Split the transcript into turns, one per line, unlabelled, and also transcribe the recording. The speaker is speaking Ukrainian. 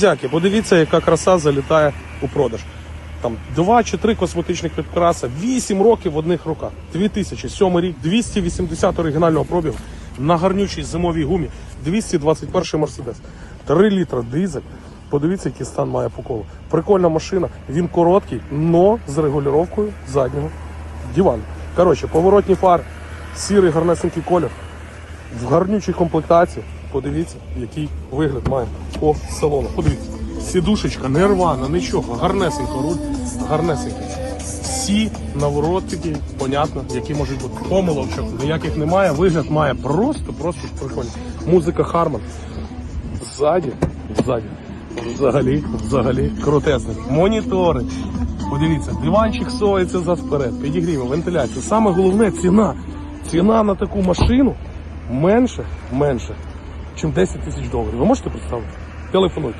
Дяки, подивіться, яка краса залітає у продаж. Там два чи три косметичних підкраси, 8 років в одних руках. 2007 рік, 280 оригінального пробігу на гарнючій зимовій гумі, 221 Мерседес, 3 літра дизель. Подивіться, який стан має по колу. Прикольна машина. Він короткий, но з регулюванням заднього дивану. Коротше, поворотні фари, сірий гарнесенький колір в гарнючій комплектації. Подивіться, який вигляд має по салону. Подивіться, сідушечка не рвана, нічого, гарнесенько руль, гарнесенько. Всі наворотики, понятно, які можуть бути. Помилочок ніяких немає. Вигляд має просто, просто прикольно. Музика Харман. Ззаді, ззаді. Взагалі, взагалі крутезний. Монітори. Подивіться, диванчик совається за вперед, підігріва, вентиляція. Саме головне ціна. Ціна на таку машину менше, менше, ніж 10 тисяч доларів. Ви можете представити? Телефонуйте.